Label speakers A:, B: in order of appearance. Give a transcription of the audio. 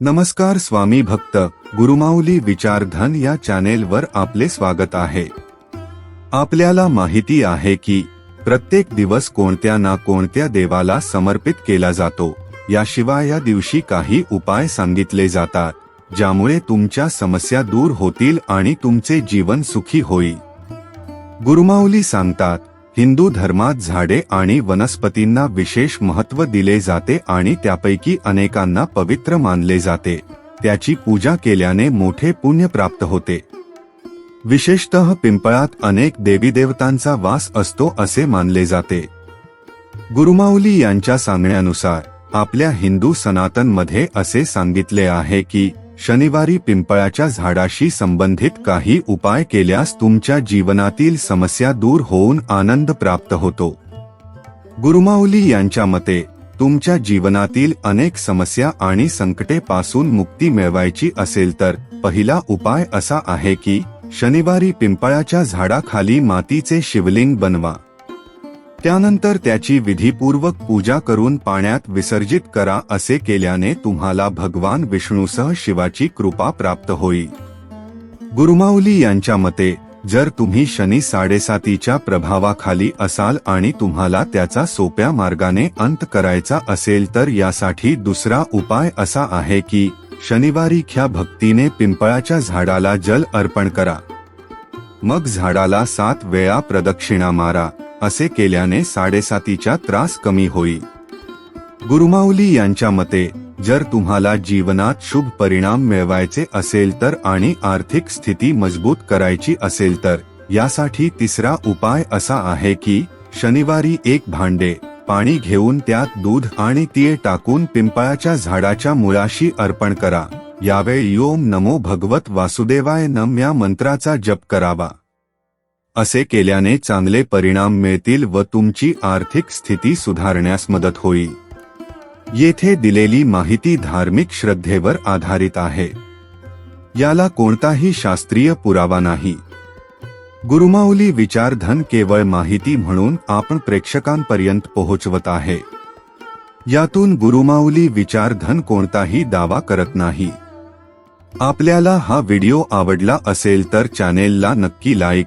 A: नमस्कार स्वामी भक्त गुरुमाऊली विचारधन या चॅनेलवर आपले स्वागत आहे. आपल्याला माहिती आहे की प्रत्येक दिवस कोणत्या ना कोणत्या देवाला समर्पित केला जातो याशिवाय या दिवशी काही उपाय सांगितले जातात ज्यामुळे तुमच्या समस्या दूर होतील आणि तुमचे जीवन सुखी होईल. गुरुमाऊली सांगतात हिंदू धर्मात झाडे आणि वनस्पतींना विशेष महत्त्व दिले जाते आणि त्यापैकी अनेकांना पवित्र मानले जाते. त्याची पूजा केल्याने मोठे पुण्य प्राप्त होते. विशेषतः पिंपळात अनेक देवीदेवतांचा वास असतो असे मानले जाते. गुरुमाऊली यांच्या सांगण्यानुसार आपल्या हिंदू सनातनमध्ये असे सांगितले आहे की शनिवारी पिंपळाच्या झाडाशी संबंधित काही उपाय केल्यास तुमच्या जीवनातील समस्या दूर होऊन आनंद प्राप्त होतो. गुरुमाऊली यांच्या मते तुमच्या जीवनातील अनेक समस्या आणि संकटे पासून मुक्ती मिळवायची असेल तर पहिला उपाय असा आहे की शनिवारी पिंपळाच्या झाडाखाली मातीचे शिवलिंग बनवा. त्यानंतर त्याची विधीपूर्वक पूजा करून पाण्यात विसर्जित करा असे केल्याने तुम्हाला भगवान विष्णूसह शिवाची कृपा प्राप्त होईल गुरुमाऊली यांच्या मते जर तुम्ही शनी साडेसातीच्या प्रभावाखाली असाल आणि तुम्हाला त्याचा सोप्या मार्गाने अंत करायचा असेल तर यासाठी दुसरा उपाय असा आहे की शनिवारी ख्या भक्तीने पिंपळाच्या झाडाला जल अर्पण करा. मग झाडाला सात वेळा प्रदक्षिणा मारा. असे केल्याने साडेसातीचा त्रास कमी होईल गुरुमाऊली यांच्या मते जर तुम्हाला जीवनात शुभ परिणाम मिळवायचे असेल तर आणि आर्थिक स्थिती मजबूत करायची असेल तर यासाठी तिसरा उपाय असा आहे की शनिवारी एक भांडे पाणी घेऊन त्यात दूध आणि तीळ टाकून पिंपळाच्या झाडाच्या मुळाशी अर्पण करा. यावेळी ओम नमो भगवत वासुदेवाय नम या मंत्राचा जप करावा. असे केल्याने चांगले परिणाम मिळतील व तुमची आर्थिक स्थिती सुधारण्यास मदत होईल. येथे दिलेली माहिती धार्मिक श्रद्धेवर आधारित आहे. याला कोणताही शास्त्रीय पुरावा नाही. गुरुमाऊली विचारधन केवळ माहिती म्हणून आपण प्रेक्षकांपर्यंत पोहोचवत आहे. यातून गुरुमाऊली विचारधन कोणताही दावा करत नाही. आपल्याला हा व्हिडिओ आवडला असेल तर चॅनेलला नक्की लाईक